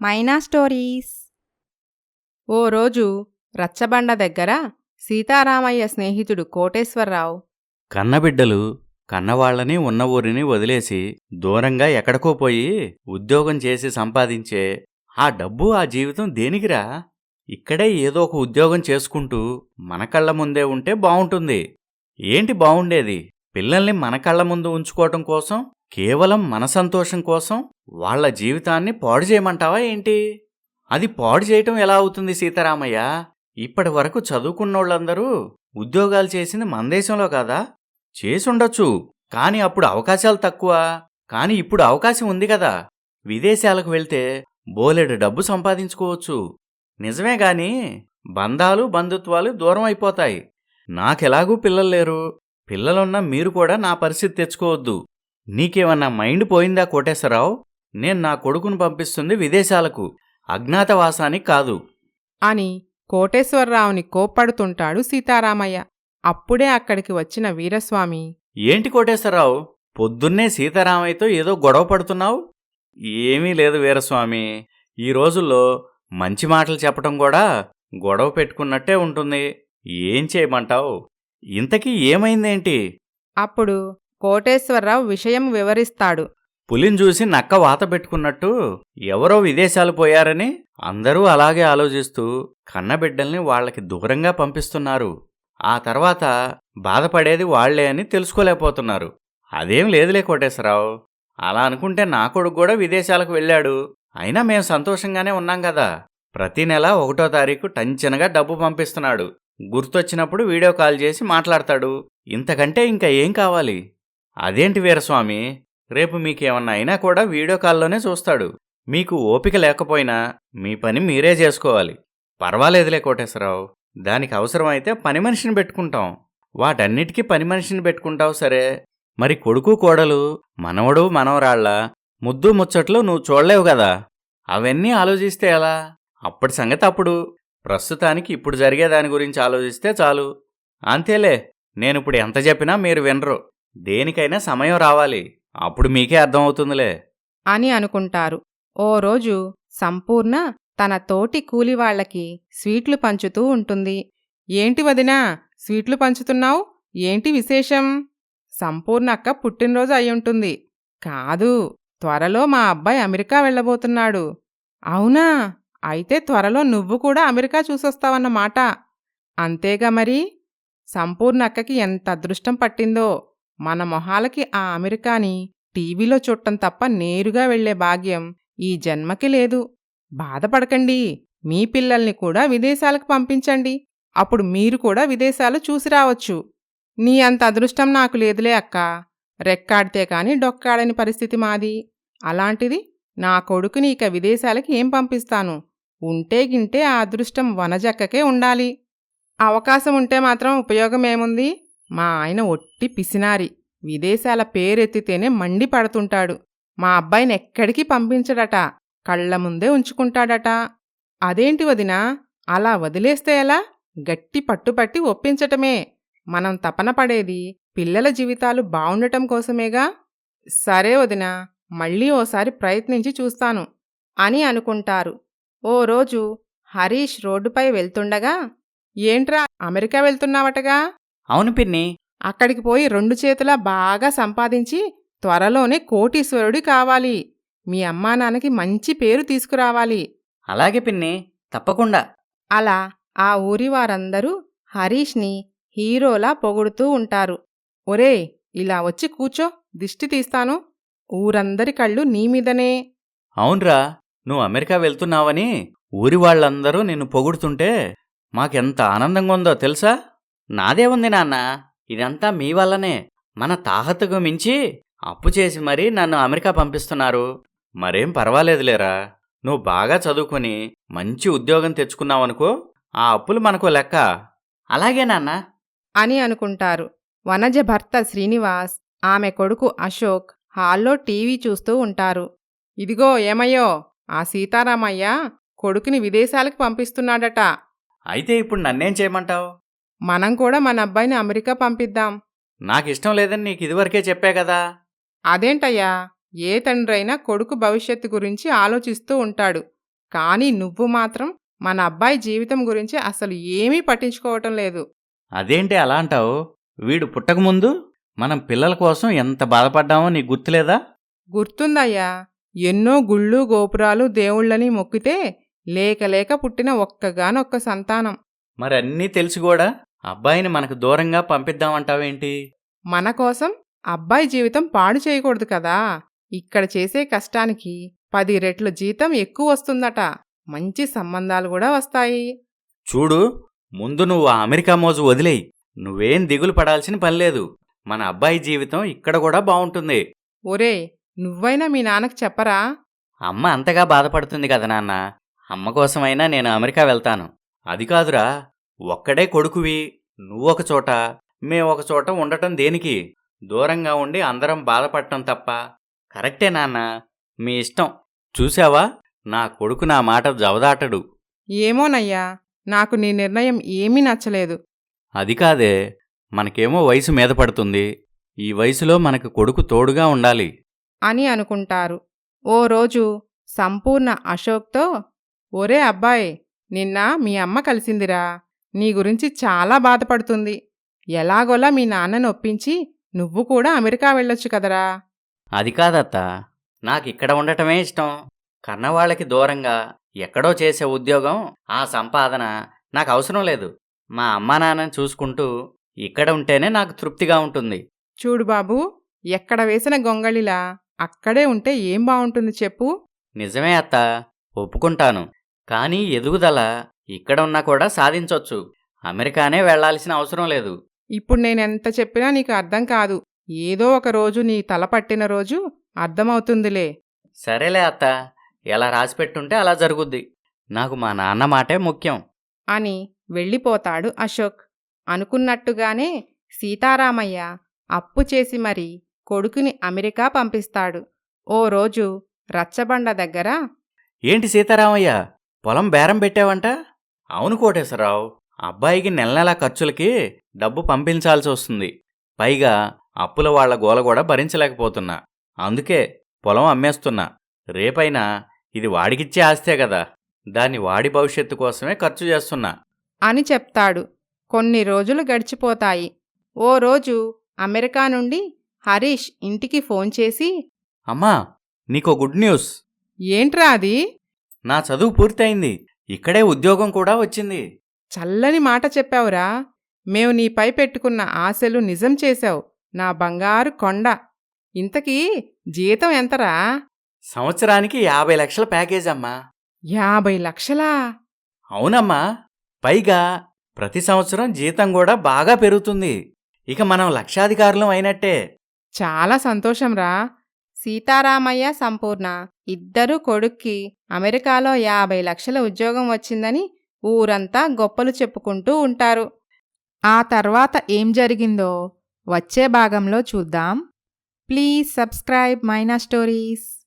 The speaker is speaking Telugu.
మైనా స్టోరీస్. ఓ రోజు రచ్చబండ దగ్గర సీతారామయ్య స్నేహితుడు కోటేశ్వరరావు కన్నబిడ్డలు కన్నవాళ్ళని ఉన్న ఊరిని వదిలేసి దూరంగా ఎక్కడికో పోయి ఉద్యోగం చేసి సంపాదించే ఆ డబ్బు ఆ జీవితం దేనికిరా? ఇక్కడే ఏదో ఒక ఉద్యోగం చేసుకుంటూ మన కళ్ళ ముందే ఉంటే బావుంటుంది. ఏంటి బావుండేది? పిల్లల్ని మన కళ్ళ ముందు ఉంచుకోవటం కోసం కేవలం మన సంతోషం కోసం వాళ్ళ జీవితాన్ని పాడు చేయమంటావా ఏంటి? అది పాడు చేయటం ఎలా అవుతుంది సీతారామయ్య? ఇప్పటి వరకు చదువుకున్నోళ్ళందరూ ఉద్యోగాలు చేసింది మన దేశంలో కాదా? చేసుండొచ్చు కాని అప్పుడు అవకాశాలు తక్కువ కాని ఇప్పుడు అవకాశం ఉంది కదా. విదేశాలకు వెళ్తే బోలెడు డబ్బు సంపాదించుకోవచ్చు. నిజమే గాని బంధాలు బంధుత్వాలు దూరం అయిపోతాయి. నాకెలాగూ పిల్లలు లేరు. పిల్లలున్న మీరు కూడా నా పరిస్థితి తెచ్చుకోవద్దు. నీకేమన్నా మైండ్ పోయిందా కోటేశ్వరరావు? నేను నా కొడుకును పంపిస్తుంది విదేశాలకు. అజ్ఞాతవాసానికి కాదు. అని కోటేశ్వరరావుని కోప్పడుతుంటాడు సీతారామయ్య. అప్పుడే అక్కడికి వచ్చిన వీరస్వామి. ఏంటి కోటేశ్వరరావు? పొద్దున్నే సీతారామయ్యతో ఏదో గొడవ పడుతున్నావు? ఏమీ లేదు వీరస్వామి. ఈ రోజుల్లో మంచి మాటలు చెప్పటం కూడా గొడవ పెట్టుకున్నట్టే ఉంటుంది. ఏం చేయమంటావు? ఇంతకీ ఏమైందేంటి? అప్పుడు కోటేశ్వరరావు విషయం వివరిస్తాడు. పులిని చూసి నక్క వాత పెట్టుకున్నట్టు ఎవరో విదేశాలు పోయారని అందరూ అలాగే ఆలోచిస్తూ కన్నబిడ్డల్ని వాళ్ళకి దూరంగా పంపిస్తున్నారు. ఆ తర్వాత బాధపడేది వాళ్ళే అని తెలుసుకోలేకపోతున్నారు. అదేం లేదులే కోటేశ్వరరావు. అలా అనుకుంటే నా కొడుకు కూడా విదేశాలకు వెళ్ళాడు. అయినా మేం సంతోషంగానే ఉన్నాం కదా. ప్రతి నెల ఒకటో తారీఖు టంచనగా డబ్బు పంపిస్తున్నాడు. గుర్తొచ్చినప్పుడు వీడియో కాల్ చేసి మాట్లాడతాడు. ఇంతకంటే ఇంకా ఏం కావాలి? అదేంటి వీరస్వామి? రేపు మీకేమన్నా అయినా కూడా వీడియో కాల్లోనే చూస్తాడు. మీకు ఓపిక లేకపోయినా మీ పని మీరే చేసుకోవాలి. పర్వాలేదులే కోటేశ్వరరావు. దానికి అవసరమైతే పని మనిషిని పెట్టుకుంటాం. వాటన్నిటికీ పని మనిషిని పెట్టుకుంటావు సరే. మరి కొడుకు కోడలు మనవడు మనవరాళ్ళ ముద్దు ముచ్చట్లు నువ్వు చూడలేవు కదా. అవన్నీ ఆలోచిస్తే ఎలా? అప్పటి సంగతి అప్పుడు. ప్రస్తుతానికి ఇప్పుడు జరిగే దాని గురించి ఆలోచిస్తే చాలు. అంతేలే నేనిప్పుడు ఎంత చెప్పినా మీరు వినరు. దేనికైనా సమయం రావాలి. అప్పుడు మీకే అర్థమవుతుందిలే. అని అనుకుంటారు. ఓ రోజు సంపూర్ణ తన తోటి కూలివాళ్ళకి స్వీట్లు పంచుతూ ఉంటుంది. ఏంటి వదినా స్వీట్లు పంచుతున్నావు? ఏంటి విశేషం? సంపూర్ణ అక్క పుట్టినరోజు అయ్యుంటుంది కాదు త్వరలో మా అబ్బాయి అమెరికా వెళ్ళబోతున్నాడు. అవునా? అయితే త్వరలో నువ్వు కూడా అమెరికా చూసొస్తావన్నమాట. అంతేగా మరి? సంపూర్ణ అక్కకి ఎంత అదృష్టం పట్టిందో. మన మొహాలకి ఆ అమెరికాని టీవీలో చూడటం తప్ప నేరుగా వెళ్ళే భాగ్యం ఈ జన్మకి లేదు. బాధపడకండి. మీ పిల్లల్ని కూడా విదేశాలకు పంపించండి. అప్పుడు మీరు కూడా విదేశాలు చూసి రావచ్చు. నీ అంత అదృష్టం నాకు లేదులే అక్క. రెక్కాడితే కాని డొక్కాడని పరిస్థితి మాది. అలాంటిది నా కొడుకుని ఇక విదేశాలకి ఏం పంపిస్తాను? ఉంటే గింటే ఆ అదృష్టం వనజక్కకే ఉండాలి. అవకాశం ఉంటే మాత్రం ఉపయోగమేముంది మా ఆయన ఒట్టి పిసినారి. విదేశాల పేరెత్తితేనే మండి పడుతుంటాడు. మా అబ్బాయిని ఎక్కడికి పంపించడట? కళ్ళ ముందే ఉంచుకుంటాడట. అదేంటి వదినా? అలా వదిలేస్తే ఎలా? గట్టి పట్టుపట్టి ఒప్పించటమే. మనం తపన పడేది పిల్లల జీవితాలు బావుండటం కోసమేగా? సరే వదినా మళ్ళీ ఓసారి ప్రయత్నించి చూస్తాను అని అనుకుంటారు. ఓ రోజు హరీష్ రోడ్డుపై వెళ్తుండగా ఏంట్రా అమెరికా వెళ్తున్నావటగా? అవును పిన్ని. అక్కడికి పోయి రెండు చేతులా బాగా సంపాదించి త్వరలోనే కోటీశ్వరుడి కావాలి. మీ అమ్మా నాన్నకి మంచి పేరు తీసుకురావాలి. అలాగే పిన్ని. తప్పకుండా. అలా ఆ ఊరి వారందరూ హరీష్ని హీరోలా పొగుడుతూ ఉంటారు. ఒరే ఇలా వచ్చి కూచో దిష్టి తీస్తాను. ఊరందరి కళ్ళు నీమీదనే అవునరా నువ్వు అమెరికా వెళ్తున్నావని ఊరి వాళ్ళందరూ నిన్ను పొగుడుతుంటే మాకెంత ఆనందంగా ఉందో తెలుసా? నాదే ఉంది నాన్న. ఇదంతా మీ వల్లనే. మన తాహతుకు మించి అప్పు చేసి మరీ నన్ను అమెరికా పంపిస్తున్నారు. మరేం పర్వాలేదులేరా. నువ్వు బాగా చదువుకొని మంచి ఉద్యోగం తెచ్చుకున్నావనుకో ఆ అప్పులు మనకు లెక్క. అలాగే నాన్న. అని అనుకుంటారు. వనజ భర్త శ్రీనివాస్ ఆమె కొడుకు అశోక్ హాల్లో టీవీ చూస్తూ ఉంటారు. ఇదిగో ఏమయ్యో ఆ సీతారామయ్య కొడుకుని విదేశాలకు పంపిస్తున్నాడట. అయితే ఇప్పుడు నన్నేం చేయమంటావు? మనం కూడా మన అబ్బాయిని అమెరికా పంపిద్దాం. నాకిష్టం లేదని నీకు ఇదివరకే చెప్పా కదా. అదేంటయ్యా? ఏ తండ్రైనా కొడుకు భవిష్యత్తు గురించి ఆలోచిస్తూ ఉంటాడు. కానీ నువ్వు మాత్రం మన అబ్బాయి జీవితం గురించి అసలు ఏమీ పట్టించుకోవటం లేదు. అదేంటి అలా అంటావు? వీడు పుట్టకముందు మనం పిల్లల కోసం ఎంత బాధపడ్డామో నీకు గుర్తులేదా? గుర్తుందయ్యా. ఎన్నో గుళ్ళు గోపురాలు దేవుళ్ళని మొక్కితే లేక లేక పుట్టిన ఒక్కగానొక్క సంతానం. మరి అన్నీ తెలిసి కూడా. అబ్బాయిని మనకు దూరంగా పంపిద్దామంటావేంటి? మన కోసం అబ్బాయి జీవితం పాడు చేయకూడదు కదా. ఇక్కడ చేసే కష్టానికి పది రెట్లు జీతం ఎక్కువ వస్తుందట. మంచి సంబంధాలు కూడా వస్తాయి. చూడు ముందు నువ్వు ఆ అమెరికా మోజు వదిలేయి. నువ్వేం దిగులు పడాల్సిన పనిలేదు మన అబ్బాయి జీవితం ఇక్కడ కూడా బావుంటుంది ఒరే నువ్వైనా మీ నాన్నకు చెప్పరా? అమ్మ అంతగా బాధపడుతుంది కదా నాన్న. అమ్మ కోసమైనా నేను అమెరికా వెళ్తాను. అది కాదురా. ఒక్కడే కొడుకువి నువ్వొక చోట మేమొక చోట ఉండటం దేనికి? దూరంగా ఉండి అందరం బాధపడటం తప్ప. కరెక్టే నాన్న మీ ఇష్టం. చూసావా నా కొడుకు నా మాట జవదాటడు. ఏమోనయ్యా నాకు నీ నిర్ణయం ఏమీ నచ్చలేదు. అది కాదే మనకేమో వయసు మీద పడుతుంది. ఈ వయసులో మనకు కొడుకు తోడుగా ఉండాలి. అని అనుకుంటారు. ఓ రోజు సంపూర్ణ అశోక్తో ఒరే అబ్బాయ్ నిన్న మీ అమ్మ కలిసిందిరా. నీ గురించి చాలా బాధపడుతుంది. ఎలాగోలా మీ నాన్నని ఒప్పించి నువ్వు కూడా అమెరికా వెళ్ళొచ్చు కదరా. అది కాదత్తా. నాకు ఇక్కడ ఉండటమే ఇష్టం. కన్నవాళ్ళకి దూరంగా ఎక్కడో చేసే ఉద్యోగం ఆ సంపాదన నాకు అవసరం లేదు. మా అమ్మా నాన్నని చూసుకుంటూ ఇక్కడ ఉంటేనే నాకు తృప్తిగా ఉంటుంది. చూడు బాబూ ఎక్కడ వేసిన గొంగళిలా అక్కడే ఉంటే ఏం బావుంటుంది చెప్పు. నిజమే అత్త. ఒప్పుకుంటాను. కానీ ఎదుగుదల ఇక్కడ ఉన్నా కూడా సాధించొచ్చు. అమెరికానే వెళ్ళాల్సిన అవసరం లేదు. ఇప్పుడు నేనెంత చెప్పినా నీకు అర్థం కాదు. ఏదో ఒక రోజు నీ తల పట్టిన రోజు అర్థమవుతుందిలే. సరేలే అత్త. ఎలా రాసిపెట్టుంటే అలా జరుగుద్ది. నాకు మా నాన్న మాటే ముఖ్యం. అని వెళ్ళిపోతాడు అశోక్. అనుకున్నట్టుగానే సీతారామయ్య అప్పు చేసి మరి కొడుకుని అమెరికా పంపిస్తాడు. ఓ రోజు రచ్చబండ దగ్గర ఏంటి సీతారామయ్య? పొలం బేరం పెట్టావంట? అవును కోటేశ్వరరావు అబ్బాయికి నెల నెలా ఖర్చులకి డబ్బు పంపించాల్సి వస్తుంది. పైగా అప్పుల వాళ్ళ గోల కూడా భరించలేకపోతున్నా. అందుకే పొలం అమ్మేస్తున్నా. రేపైనా ఇది వాడికిచ్చే ఆస్తే కదా. దాన్ని వాడి భవిష్యత్తు కోసమే ఖర్చు చేస్తున్నా. అని చెప్తాడు. కొన్ని రోజులు గడిచిపోతాయి. ఓ రోజు అమెరికా నుండి హరీష్ ఇంటికి ఫోన్ చేసి అమ్మా నీకో గుడ్ న్యూస్. ఏంట్రా అది? నా చదువు పూర్తయింది. ఇక్కడే ఉద్యోగం కూడా వచ్చింది. చల్లని మాట చెప్పావురా. మేము నీపై పెట్టుకున్న ఆశలు నిజం చేశావు. నా బంగారు కొండ. ఇంతకీ జీతం ఎంతరా? సంవత్సరానికి యాభై లక్షల ప్యాకేజ్ అమ్మా. యాభై లక్షలా? అవునమ్మా. పైగా ప్రతి సంవత్సరం జీతం కూడా బాగా పెరుగుతుంది. ఇక మనం లక్షాధికారులం అయినట్టే. చాలా సంతోషంరా. సీతారామయ్య సంపూర్ణ. ఇద్దరు కొడుక్కి అమెరికాలో యాభై లక్షల ఉద్యోగం వచ్చిందని ఊరంతా గొప్పలు చెప్పుకుంటూ ఉంటారు. ఆ తర్వాత ఏం జరిగిందో వచ్చే భాగంలో చూద్దాం. Please subscribe Maina stories.